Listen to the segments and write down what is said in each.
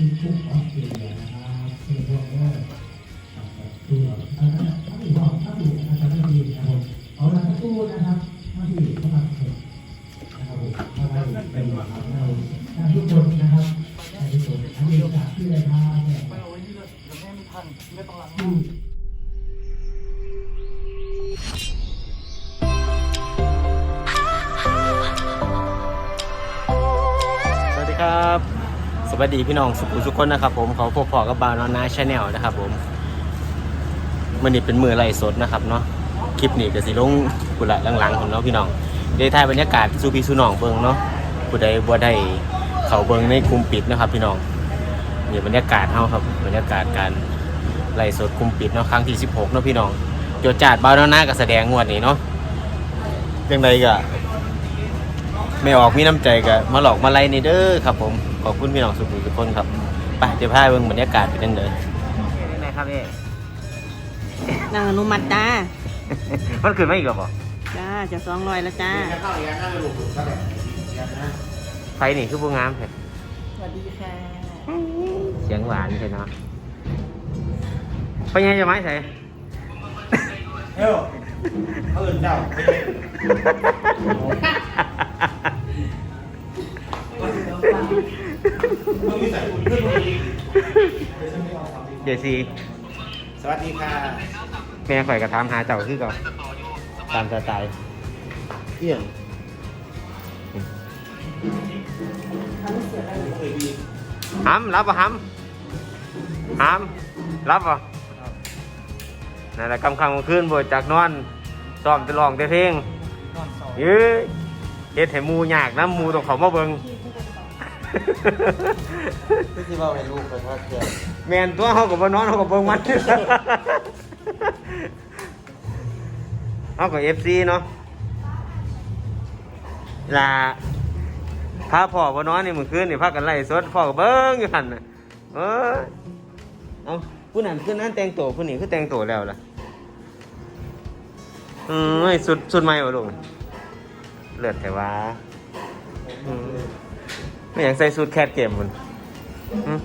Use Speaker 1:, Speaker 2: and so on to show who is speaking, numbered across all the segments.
Speaker 1: ที่ทุกออสเตรเลียนะครับเพื่อพวกเออกับตัวอาจารย์ถ้าอยู่ถ้าอยู่อาจารย์ไม่ดีนะครับเอาละสักครู่นะครับถ้าอยู่สมัครเสร็จนะครับผมถ้าได้เป็นหวังเราถ้าทุกคนนะครับทุกคนอันนี้จากที่เลยครับเนี่ย
Speaker 2: ไม่เอาไว้ที่เลยเดี๋ยวแม่ไม่ทันไม่ต้องล้าง
Speaker 3: วัสดีพี่น้องสุขุทุกคนนะครับผมเขาพบพอกับบาวนอนนาชาแนลนะครับผมมันนี่เป็นมือไล่สดนะครับเนาะคลิปนี้ก็สิลงกุละหลังๆของเนาะพี่น้องเดทายบรรยากาศสูพี่สูน้องเบิงเนาะผู้ใดบ่ได้เขาเบิงในกลุ่มปิดนะครับ พี่น้องนี่บรรยากาศเฮาครับบรรยากาศการไล่สดกลุ่มปิดเนาะครั้งที่ 16เนาะพี่น้องโจทย์จาดบาวนอนนาก็แสดงงวดนี้เนาะจังใดก็ ไม่ออกมีน้ำใจก็มาหลอกมาไล่นี่เด้อครับผมขอบคุณพี่น้องสุขุมทุกคนครับไปเดี๋ยวพาไปเบิ่งบรรยากาศเป็นยังไงไหนครับพี่
Speaker 4: นางอนุมัติจ้า
Speaker 3: มันขึ้นมาอีกแล้วบ่
Speaker 4: จ้าจะสองร้อยแล้วจ้า
Speaker 3: ไฟนี่คือผู้งามแท้
Speaker 4: สวัสดีค่ะ
Speaker 3: เสียงหวานใช่เนาะไปยังจะไม้ใส่
Speaker 2: เฮ้ยเขาอื่นเจ้า
Speaker 3: เดี๋ยวสิ
Speaker 2: สวัสดีค่ะ
Speaker 3: แม่ข่อยกระทำหาเจ้าคือเก่าตามสไตล์
Speaker 2: เอี่ยง
Speaker 3: ห้ำรับป่ะห้ำห้ำรับป่ะนั่นแหละกำคำกลางคืนบ่จากนอนซ้อมจะลองแต่เพลง
Speaker 2: นอนสอง
Speaker 3: เย้ยเฮ็ดให้หมูยากนะหมูต้องเขามาเบิ่ง
Speaker 2: พี่ที่ว่าให้ลูกไปทักเทียน
Speaker 3: แม่นตัวเฮาก็บ่นอนเฮาก็เบิ่งมันเฮาก็ FC เนาะลาพาพ่อบ่นอนนี่มื้อคืนนี่พากันไล่สดพ่อก็เบิ่งอยู่หั่นน่ะเอ้ยเอ้าผู้นั้นคือนั้นแต่งตัวผู้นี้คือแต่งตัวแล้วล่ะอืมไอ้สุดสุดใหม่บ่ลูก เลือดแต่ว่าอืมไม่อยากใส่สูทแคทเกมมันอืม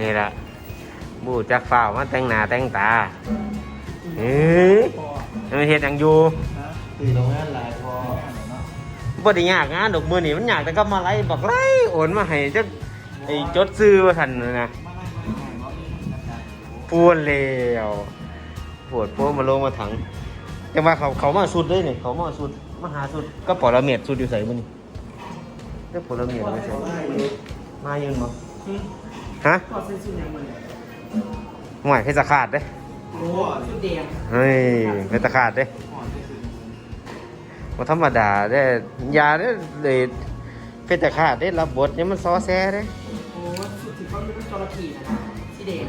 Speaker 3: นี่ละบูจักฝ้าวมาแต่งหน้าแต่งตาเฮ้ยมันเฮ็ดหยังอยู่
Speaker 2: ตีโรงงานหลายพอ
Speaker 3: บ่ได้ยากงานดอกมือนี่มันยากแต่ก็มาไล่บอกไล่โอนมาให้จักไอ้จดซื้อว่าทันน่ะนะพูนแล้ว ปวดโพมาลงมาถังจังว่าเขาเขามาสุดเลยนี่เขามาสุดมาหาสุดก็ปอระเมียดสุดอยู่ใส่มื้อนี่ก็ปอระเมียดไม่ใส่มายืนบ่ฮะ
Speaker 4: ขอซื้อชุดอย่างมัน
Speaker 3: ห่วยเพชรขาดเด้
Speaker 4: โอ้ชุดแดง
Speaker 3: เฮ้ยเพชรขาดเด้ว่าธรรมดาเด้ยาเด้เลยเพชรขาดเด้รับบทเนี่ยมันซอแซ่เด้
Speaker 4: โอ้ชุดที่เขาเป็นจระเข้นะคะสีแดง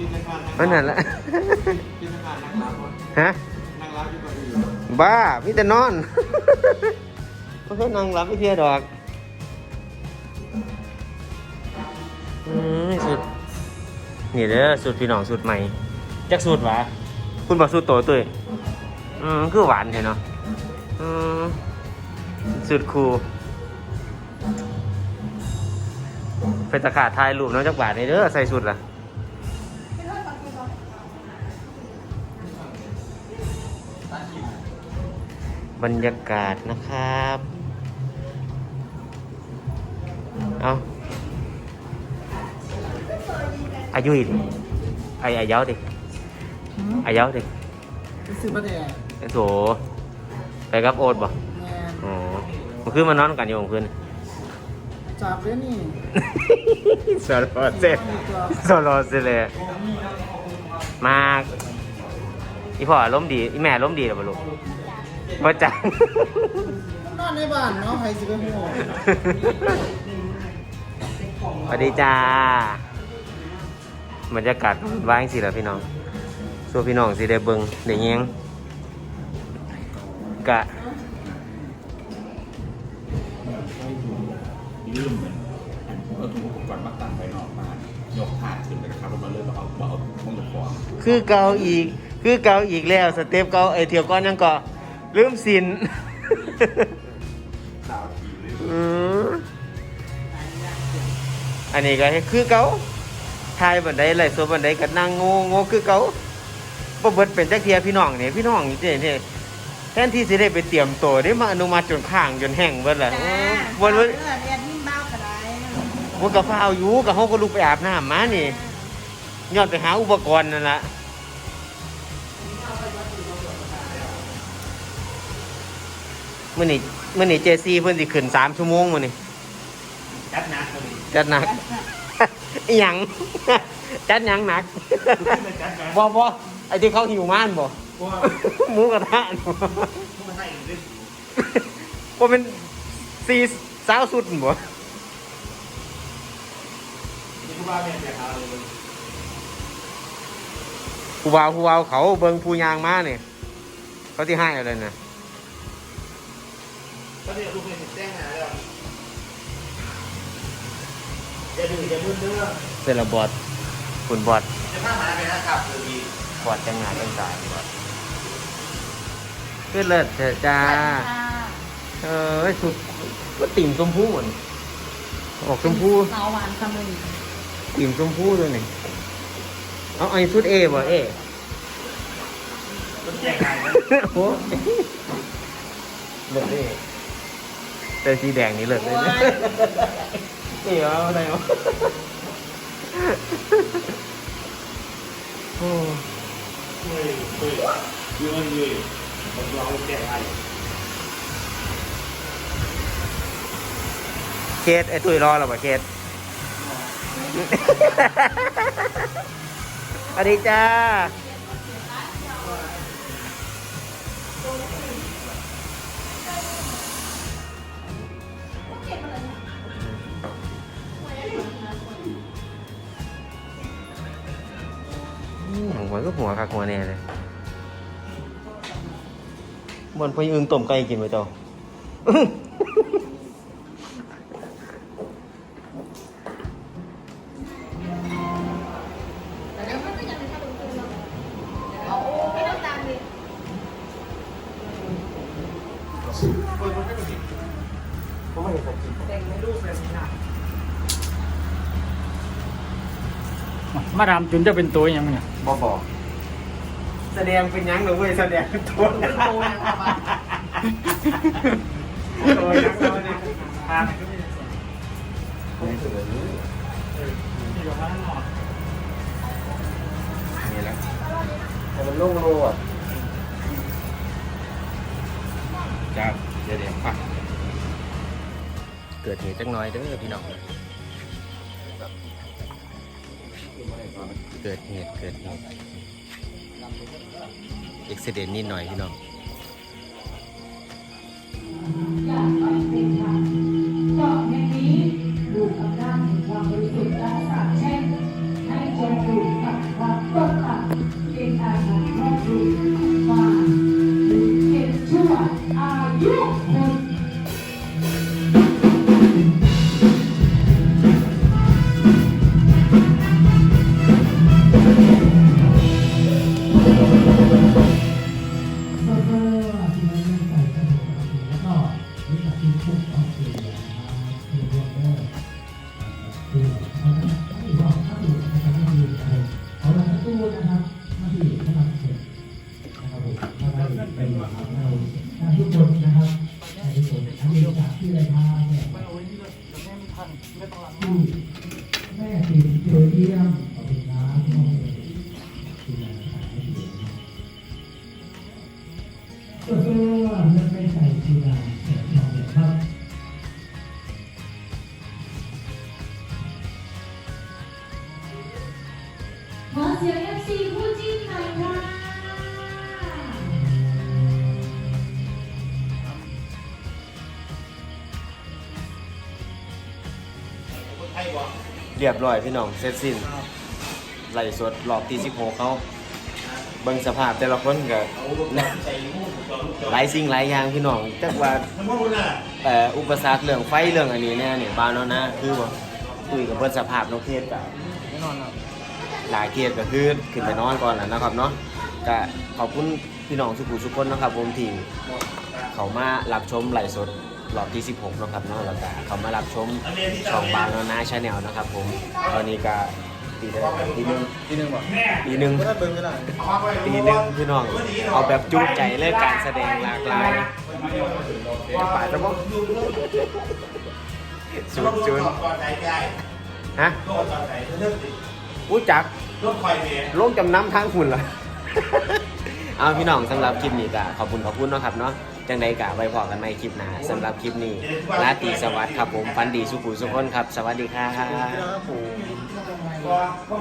Speaker 2: กินอาการ
Speaker 3: มันนั่นแหละ
Speaker 2: กินอาการนักรับ
Speaker 3: ฮะ
Speaker 2: นักรับอยู่กับอื่น
Speaker 3: บ้าพี่แต่นอนไม่เคยนั่งรับไม่เพียดอกอืมสุด นี่เด้อสุดพี่น้องสุดใหม่จักสุดหวะคุณบอกสุดโตตุ้ยอืมคือหวานใช่เนาะอืมสุดคูลเป็นตะขาดถ่ายรูปน้องจักบาทนี่เด้อใส่สุดล่ะ บรรยากาศนะครับ เอาอายุอีกดิไอ้อายุดิอายุดิ
Speaker 4: ซื้อมาแต่
Speaker 3: ไอ้โถไปกับโอ๊ตบ่
Speaker 4: แงน
Speaker 3: อ๋อมันคือมานอนกันอยู่ของเพื่อน
Speaker 4: จับเลยนี่
Speaker 3: สโลเซสโลเซเลยมากอีพ่ออารมณ์ดี อีแม่อารมณ์ดีหรือเปล่าลูก บ่จัง
Speaker 4: นอนในบ้านเนาะใครสิไปหัว
Speaker 3: สวัสดีจ้า บรรยากาศว่างสิละพี่น้องส่วนพี่น้องสิได้เบิงได้เงี้ยงกะ
Speaker 5: ลืมเหมือนเอาถุงอุปกรณ์มาตั้งไปนอกบ้านยกถาดขึ้นไปนะครับแล้วมาเริ่มเอาเอาเอาห้องตะกอน
Speaker 3: คือเกาอีก คือเกาอีกแล้วสเต็ปเกาไอเที่ยวก้อนยังเกาะ ลืมสิน
Speaker 5: ดาวทีเลย
Speaker 3: อืมอันนี้ก็คือเก่าทายบันไดไหลฟ์สดบันไดก็นั่งโง่โง่คือเก่าบ่เบิดเป็นจักเทียพี่น้องนี่พี่น้องนี่นี่นี่แทนที่สิได้ไปเตรียมตัวได้มาอนุมัติจนข้างจนแห้งเบิดล่ะ
Speaker 6: จ้า
Speaker 3: บ่บ่
Speaker 6: เรียนยิ่งเบ้าก็ได้
Speaker 3: บ่ก็ฟ้าวอยู่ก็เฮาก็ลุกไปอาบน้ำมานี่ย้อนไปหาอุปกรณ์นั่นล่ะ มื้อนี้มื้อนี้ JC เพิ่นสิขึ้น3ชั่วโมงมื้อนี้
Speaker 2: จัดหนักเลย
Speaker 3: จัดหนักอหยัง จัดหยังหนัก
Speaker 2: จัดหนัก
Speaker 3: บ่บ่ไอ้ที่เขาหิวม่านบ่
Speaker 2: เพราะว่า
Speaker 3: หมูกระทะ
Speaker 2: พวกมันให้เล่น
Speaker 3: บ่เป็นซีสาวสุดบ่
Speaker 2: นี่คือว่าแม่จะเอาเลย
Speaker 3: ผู้บ่าวผู้บ่าวเขาเบิ่งผู้ยางมานี่เขาที่ให้เอาเลยนะ
Speaker 2: ก็เนี่ยลูกเป็นแจ้งหาแล้วอย่าดื้ออย่ามึนเด้อ
Speaker 3: เสร็จแล้วบอดคุณบอด
Speaker 2: จะพาหมาไปนะครับคือดี
Speaker 3: บอดจังงานจังสายบอดขึ้นเลิศเถอะจ้า เออสุดก็ติ่มชมพูเหมือนออกชมพู
Speaker 6: สาวหวานคำนึง
Speaker 3: ติ่มชมพูด้วยนี่เอาไอ้ชุดเอบ่เอ
Speaker 2: ต้องแจ้งหายนะ
Speaker 3: โอ้เลิศเอ แต่สีแดงนี่เลิศเลยนะนี่เอาอะไรวะโอ้
Speaker 2: เฮ้ยเฮ้ยยืนยืนผมรอแจ้งให้
Speaker 3: เคสไอ้ตุ้ยรอหรอปะเคสสวัสดีจ้า มหัวก็หัวคักหัวแน่เลยมันพยอึงต้มไก่กินไปเจ้า
Speaker 7: มาดามจุนจะเป็นตัวยังไงเนี่ย
Speaker 3: บอบอกแสดงเป็นหยังหรือเว้ยแสดงเป็นตัวหยังตัวหยังตัวหยังตัวหยังพาไปก็ไม่ได้สวยนี่แหละแต่มันโล่งโลอะจ้าเดี๋ยวเดี๋ยวป่ะเกิดเหตุจังน้อยเด้อพี่น้อง เกิดเหตุเกิดเหตุอุบิเหตุนิดหน่อยพี่น้อง
Speaker 8: ที่เราเล่
Speaker 1: นใส่กระดูกแล้วก็รู้จักที่คุกออสเนะครับที่รวมด้วยคือาจะให้บอกถ้าอยู่นะครับถ้าอยู่นะครับเอาละสักครู่นะครับมาที่สมันะครับผมถ้าเราเป็นเราถ้าทุกคนนะครับ เรียบ
Speaker 3: ร้อยพี่น้องเสร็จสิ้นไหลสดรอบที่16เขาเบิ่งสภาพแต่ละคนก็
Speaker 2: หลา
Speaker 3: ยสิ่งหลายอย่างพี่น้องจักว่าแต่อุปสรรคเรื่องไฟเรื่องอันนี้เนี่ยเนี่ยบ้านเนาะนะคือว่าคุยกับเพื่อนสภาพน้องเคสกับหลายเคสก็คือขึ้นไปนอนก่อนนะนะครับเนาะก็ขอบคุณพี่น้องสุขุสุขคนนะครับผมที่เขามารับชมไหลสด รอบที่ 16เนาะครับเนาะแล้วก็เขามารับชมช่องบางนานาชาแนลนะครับ ผมตอนนี้ก็ตีหนึ่งตีหนึ่ง
Speaker 4: ทีนึงบอก
Speaker 3: ตีหนึ่ง
Speaker 4: ก็ได้เบิ่งก็ได้
Speaker 3: ตีหนึ่งพี่น้องเอาแบบจุใจเรื่องการแสดงหลากหลายป่าจะบอกจุนจุน
Speaker 2: ก่อนไหนได้
Speaker 3: ฮะ
Speaker 2: ก่อนไหนเรื่องติด
Speaker 3: อู้จัก
Speaker 2: รถไฟเมย์
Speaker 3: ลงจำน้ำทางหุ่นเหรอเอาพี่น้องสำหรับคลิปนี้ก็ขอบคุณขอบคุณเนาะครับเนาะ จังใดกะไว้พอกันใหม่คลิปหน้าสำหรับคลิปนี้ลาตรีสวัสดิ์ครับผมฟันดีสุขุสุขคนครับ สวัสดีครับ
Speaker 4: ครับผม